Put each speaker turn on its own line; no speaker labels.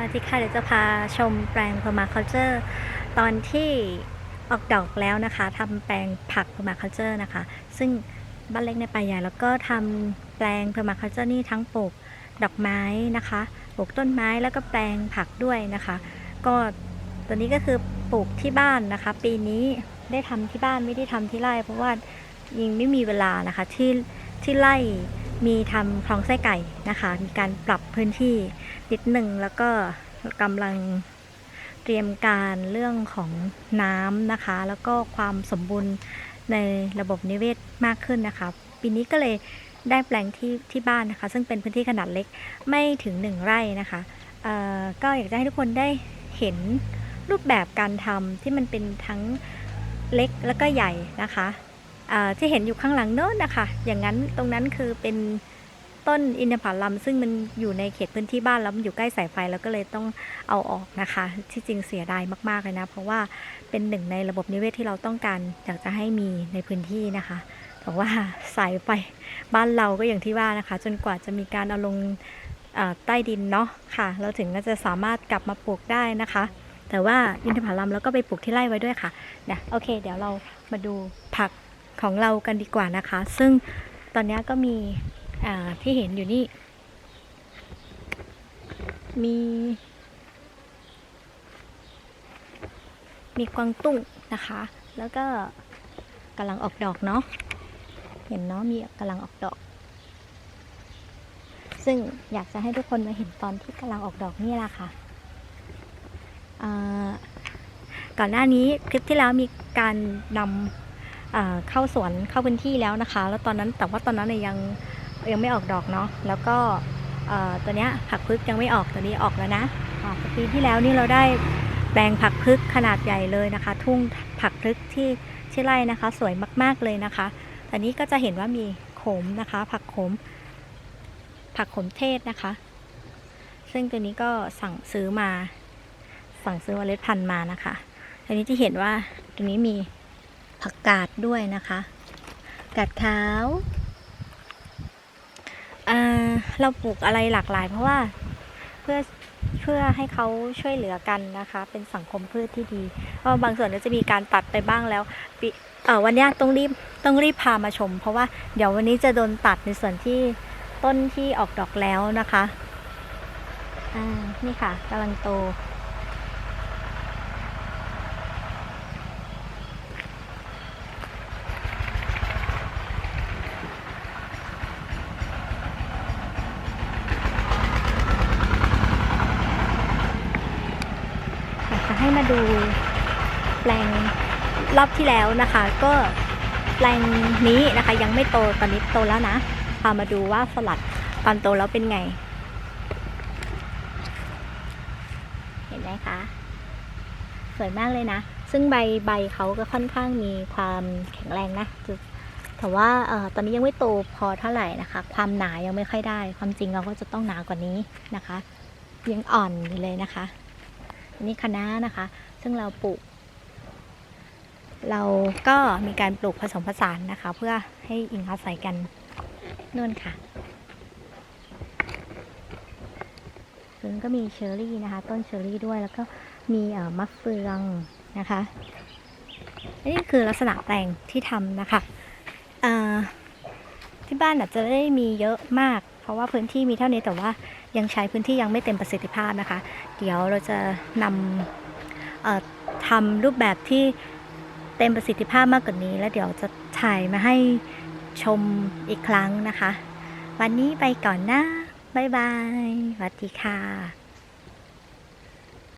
วัสดีค่ะเดี๋ยวจะพาชมแปลง permaculture ตอนที่ออกดอกแล้วนะคะทำแปลงผัก permaculture นะคะ ซึ่งบ้านเล็กในป่าใหญ่แล้วก็ทำแปลง permaculture นี่ทั้งปลูกดอกไม้นะคะปลูกต้นไม้แล้วก็แปลงผักด้วยนะคะ ก็ตัวนี้ก็คือปลูกที่บ้านนะคะ ปีนี้ได้ทำที่บ้านไม่ได้ทำที่ไร่ เพราะว่ายังไม่มีเวลานะคะที่ที่ไร่ มีทำคลองไส้ไก่นะคะ มีการปรับพื้นที่นิดหนึ่งแล้วก็กำลังเตรียมการเรื่องของน้ำนะคะ แล้วก็ความสมบูรณ์ในระบบนิเวศมากขึ้นนะคะ ปีนี้ก็เลยได้แปลงที่ที่บ้านนะคะ ซึ่งเป็นพื้นที่ขนาดเล็กไม่ถึงหนึ่งไร่นะคะเอ่อก็อยากจะให้ทุกคนได้เห็นรูปแบบการทำที่มันเป็นทั้งเล็กแล้วก็ใหญ่นะคะ ที่เห็นอยู่ข้างหลังโน้นนะคะ อย่างนั้นตรงนั้นคือเป็นต้นอินทผลัมซึ่งมันอยู่ในเขตพื้นที่บ้านแล้วมันอยู่ใกล้สายไฟแล้วก็เลยต้องเอาออกนะคะ ที่จริงเสียดายมากๆเลยนะ เพราะว่าเป็นหนึ่งในระบบนิเวศที่เราต้องการอยากจะให้มีในพื้นที่นะคะแต่ว่าสายไฟบ้านเราก็อย่างที่ว่านะคะ จนกว่าจะมีการเอาลงใต้ดินเนาะค่ะ เราถึงก็จะสามารถกลับมาปลูกได้นะคะ แต่ว่าอินทผลัมเราก็ไปปลูกที่ไร่ไว้ด้วยค่ะเนะโอเค เดี๋ยวเรามาดูผัก ของเรากันดีกว่านะคะ ซึ่งตอนนี้ก็มีที่เห็นอยู่นี่ มี มีกวางตุ้งนะคะ แล้วก็กำลังออกดอกเนาะเห็นเนาะมีกำลังออกดอก ซึ่งอยากจะให้ทุกคนมาเห็นตอนที่กำลังออกดอกนี่แหละค่ะอ่าก่อนหน้านี้คลิปที่แล้วมีการนำ เข้าสวนเข้าพื้นที่แล้วนะคะ แล้วตอนนั้นแต่ว่าตอนนั้นเนยยังยังไม่ออกดอกเนาะแล้วก็ตัวเนี้ยผักพึกยังไม่ออกตัวนี้ออกแล้วนะอ่าปีที่แล้วนี่เราได้แปลงผักพึกขนาดใหญ่เลยนะคะ ทุ่งผักพึกที่ที่ไร่นะคะ สวยมาก ๆเลยนะคะตอนนี้ก็จะเห็นว่ามีโขมนะคะ ผักโขม ผักโขมเทศนะคะ ซึ่งตัวนี้ก็สั่งซื้อมา สั่งซื้อเมล็ดพันธุ์มานะคะอันนี้ที่เห็นว่าตัวนี้มี ผักกาดด้วยนะคะ กาดขาวอ่าเราปลูกอะไรหลากหลาย เพราะว่าเพื่อเพื่อให้เขาช่วยเหลือกันนะคะ เป็นสังคมพืชที่ดีเพราะบางส่วนก็จะมีการตัดไปบ้างแล้ววันนี้ต้องรีบต้องรีบพามาชม เพราะว่าเดี๋ยววันนี้จะโดนตัดในส่วนที่ต้นที่ออกดอกแล้วนะคะ อ่า นี่ค่ะกำลังโต อยากจะให้ มาดูแปลงรอบที่แล้วนะคะ ก็แปลงนี้นะคะ ยังไม่โตตอนนี้โตแล้วนะพามาดูว่าสลัดตอนโตแล้วเป็นไง เห็นไหมคะสวยมากเลยนะ ซึ่งใบใบเขาก็ค่อนข้างมีความแข็งแรงนะแต่ว่าเอ่อตอนนี้ยังไม่โตพอเท่าไหร่นะคะ ความหนายังไม่ค่อยได้ ความจริงเราก็จะต้องหนากว่านี้นะคะ ยังอ่อนอยู่เลยนะคะ อันนี้คะน้านะคะ ซึ่งเราปลูก เราก็มีการปลูกผสมผสานนะคะ เพื่อให้อิงอาศัยกันนู่นค่ะซึ่งก็มีเชอร์รี่นะคะ ต้นเชอร์รี่ด้วยแล้วก็มีเอ่อมะเฟืองนะคะนี่คือลักษณะแปลงที่ทำนะคะที่บ้านอาจจะไม่ได้มีเยอะมาก เพราะว่าพื้นที่มีเท่านี้แต่ว่ายังใช้พื้นที่ยังไม่เต็มประสิทธิภาพนะคะ เดี๋ยวเราจะนำทำรูปแบบที่เต็มประสิทธิภาพมากกว่านี้ แล้วเดี๋ยวจะถ่ายมาให้ชมอีกครั้งนะคะ วันนี้ไปก่อนนะบ๊ายบายสวัสดีค่ะ